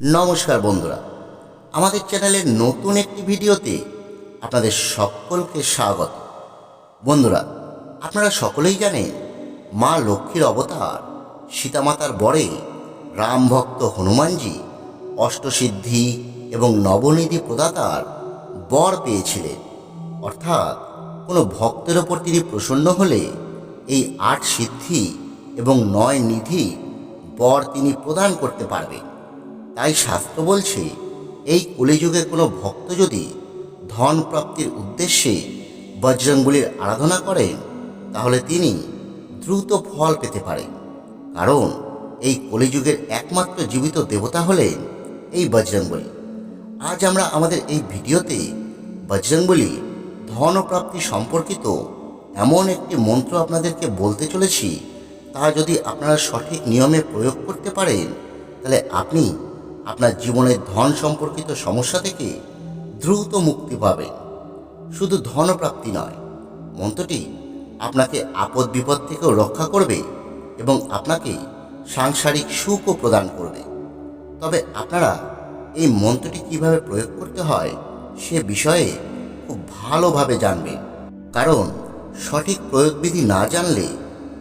নমস্কার বন্ধুরা। আমাদের চ্যানেলের নতুন একটি ভিডিওতে আপনাদের সকলকে স্বাগত। বন্ধুরা, আপনারা সকলেই জানেন মা লক্ষ্মীর অবতার সীতামাতার বরে রাম ভক্ত হনুমানজি অষ্টসিদ্ধি এবং নবনিধি প্রদাতার বর পেয়েছিলেন। অর্থাৎ কোনো ভক্তের ওপর তিনি প্রসন্ন হলে এই আট সিদ্ধি এবং নয় নিধি বর তিনি প্রদান করতে পারবেন। তাই শাস্ত্র বলছে, এই কলিযুগে কোনো ভক্ত যদি ধন প্রাপ্তির উদ্দেশ্যে বজরঙ্গলির আরাধনা করেন, তাহলে তিনি দ্রুত ফল পেতে পারেন। কারণ এই কলিযুগের একমাত্র জীবিত দেবতা হলেন এই বজরঙ্গলী আজ আমরা আমাদের এই ভিডিওতে বজরঙ্গলী ধন প্রাপ্তি সম্পর্কিত এমন একটি মন্ত্র আপনাদেরকে বলতে চলেছি, তা যদি আপনারা সঠিক নিয়মে প্রয়োগ করতে পারেন, তাহলে আপনি আপনার জীবনের ধন সম্পর্কিত সমস্যা থেকে দ্রুত মুক্তি পাবেন শুধু ধনপ্রাপ্তি নয়, মন্ত্রটি আপনাকে আপদ বিপদ থেকেও রক্ষা করবে এবং আপনাকে সাংসারিক সুখও প্রদান করবে। তবে আপনারা এই মন্ত্রটি কীভাবে প্রয়োগ করতে হয় সে বিষয়ে খুব ভালোভাবে জানবেন। কারণ সঠিক প্রয়োগবিধি না জানলে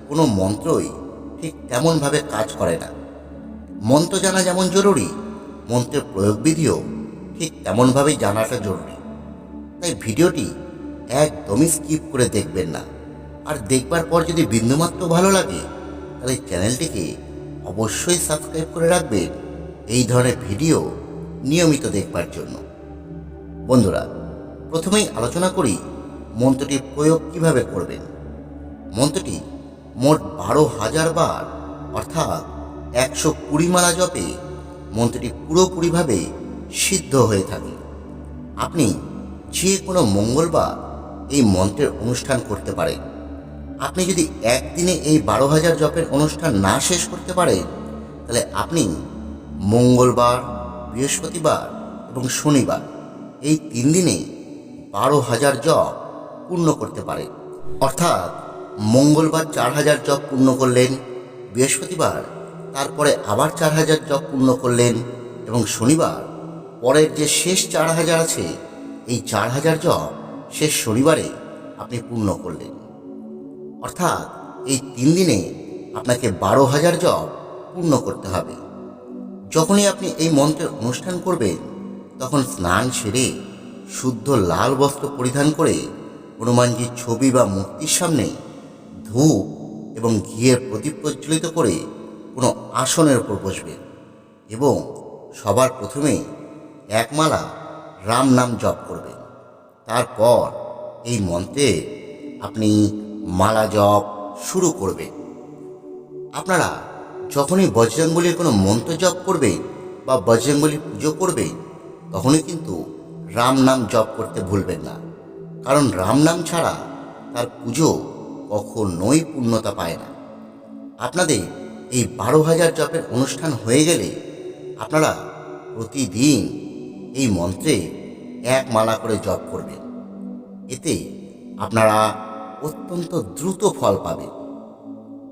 কোনো মন্ত্রই ঠিক তেমনভাবে কাজ করে না। মন্ত্র জানা যেমন জরুরি মন্ত্রের প্রয়োগবিধিও ঠিক তেমনভাবেই জানাটা জরুরি। তাই ভিডিওটি একদমই স্কিপ করে দেখবেন না। আর দেখবার পর যদি বিন্দুমাত্র ভালো লাগে, তাহলে চ্যানেলটিকে অবশ্যই সাবস্ক্রাইব করে রাখবেন এই ধরনের ভিডিও নিয়মিত দেখবার জন্য। বন্ধুরা, প্রথমেই আলোচনা করি মন্ত্রটি প্রয়োগ কীভাবে করবেন। মন্ত্রটি মোট বারো হাজার বার, অর্থাৎ একশো কুড়ি মালা জপে মন্ত্রটি পুরোপুরিভাবে সিদ্ধ হয়ে থাকে। আপনি যে কোনো মঙ্গলবার এই মন্ত্রের অনুষ্ঠান করতে পারেন। আপনি যদি একদিনে এই বারো হাজার জপের অনুষ্ঠান না শেষ করতে পারেন, তাহলে আপনি মঙ্গলবার, বৃহস্পতিবার এবং শনিবার এই তিন দিনে বারো হাজার জপ পূর্ণ করতে পারেন। অর্থাৎ মঙ্গলবার চার হাজার জপ পূর্ণ করলেন, বৃহস্পতিবার তারপরে আবার চার হাজার জপ পূর্ণ করলেন এবং শনিবার, পরের যে শেষ চার হাজার আছে, এই চার হাজার জপ শেষ শনিবারে আপনি পূর্ণ করলেন। অর্থাৎ এই তিন দিনে আপনাকে বারো হাজার জপ পূর্ণ করতে হবে। যখনই আপনি এই মন্ত্রের অনুষ্ঠান করবেন, তখন স্নান সেরে শুদ্ধ লাল বস্ত্র পরিধান করে হনুমানজির ছবি বা মূর্তির সামনে ধূপ এবং ঘিয়ের প্রদীপ প্রজ্বলিত করে কোনো আসনের উপর বসবে এবং সবার প্রথমেই একমালা রাম নাম জপ করবেন তারপর এই মন্ত্রে আপনি মালা জপ শুরু করবেন। আপনারা যখনই বজরঙ্গলির কোনো মন্ত্র জপ করবেন বা বজরঙ্গলির পুজো করবেন, তখনই কিন্তু রাম নাম জপ করতে ভুলবেন না। কারণ রাম নাম ছাড়া তার পুজো কখনোই পূর্ণতা পায় না। আপনাদের এই বারো হাজার জপের অনুষ্ঠান হয়ে গেলে আপনারা প্রতিদিন এই মন্ত্রে এক মালা করে জপ করবেন। এতে আপনারা অত্যন্ত দ্রুত ফল পাবেন।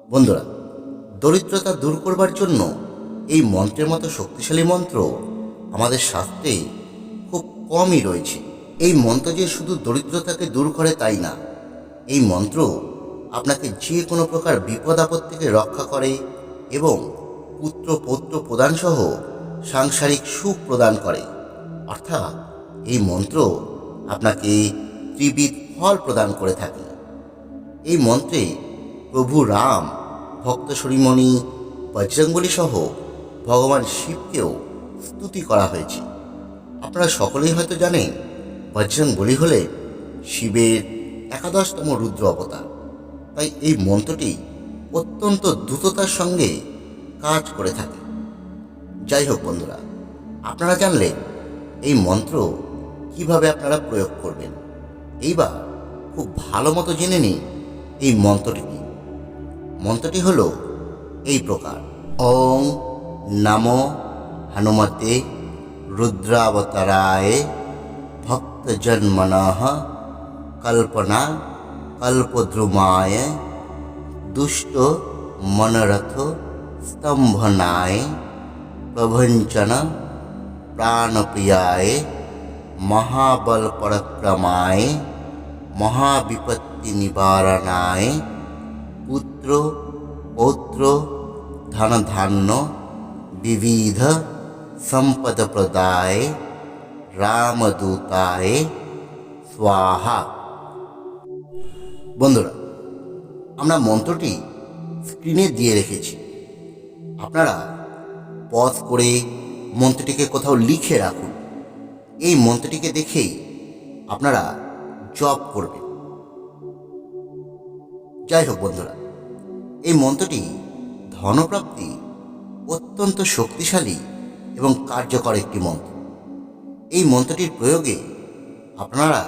বন্ধুরা, দরিদ্রতা দূর করবার জন্য এই মন্ত্রের মতো শক্তিশালী মন্ত্র আমাদের শাস্ত্রে খুব কমই রয়েছে। এই মন্ত্র যে শুধু দরিদ্রতাকে দূর করে তাই না, এই মন্ত্র আপনাকে যে কোনো প্রকার বিপদ আপদ থেকে রক্ষা করে এবং পুত্র পৌত্র প্রদান সহ সাংসারিক সুখ প্রদান করে। অর্থাৎ এই মন্ত্র আপনাকে ত্রিবিধ ফল প্রদান করে থাকে। এই মন্ত্রে প্রভু রাম, ভক্ত শরীমণি বজরঙ্গলী সহ ভগবান শিবকেও স্তুতি করা হয়েছে। আপনারা সকলেই হয়তো জানেন বজরঙ্গলী হলে শিবের একাদশতম রুদ্র অবতার। তাই এই মন্ত্রটি অত্যন্ত দ্রুততার সঙ্গে কাজ করে থাকে। যাই হোক বন্ধুরা, আপনারা জানলে এই মন্ত্র কীভাবে আপনারা প্রয়োগ করবেন? এইবার খুব ভালো মতো জেনে নিন এই মন্ত্রটি কি। মন্ত্রটি হল এই প্রকার ওং নাম হনুমতে রুদ্রাবতারায় ভক্তজন্মনঃ কল্পনা কল্পদ্রুমায় দুষ্ট মনরথ স্তম্ভনায় প্রভঞ্চন প্রাণপ্রিয়ায় মহাবল পরাক্রমায় মহাবিপত্তি নিবারণায় পুত্র পৌত্র ধনধান্য বিবিধ সম্পদ প্রদায় রামদূতায় স্বাহা বন্ধুরা আমরা মন্ত্রটি স্ক্রিনে দিয়ে রেখেছি। আপনারা পজ করে মন্ত্রটিকে কোথাও লিখে রাখুন। এই মন্ত্রটিকে দেখেই আপনারা জব করবেন। যাই হোক বন্ধুরা, এই মন্ত্রটি ধনপ্রাপ্তি অত্যন্ত শক্তিশালী এবং কার্যকর একটি মন্ত্র। এই মন্ত্রটির প্রয়োগে আপনারা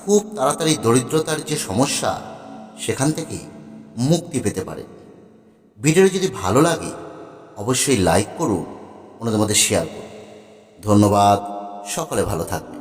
খুব তাড়াতাড়ি দরিদ্রতার যে সমস্যা সেখান থেকে মুক্তি পেতে পারে। ভিডিওটি যদি ভালো লাগে, অবশ্যই লাইক করুন, অন্যদের মধ্যে শেয়ার করুন। ধন্যবাদ, সকলে ভালো থাকবেন।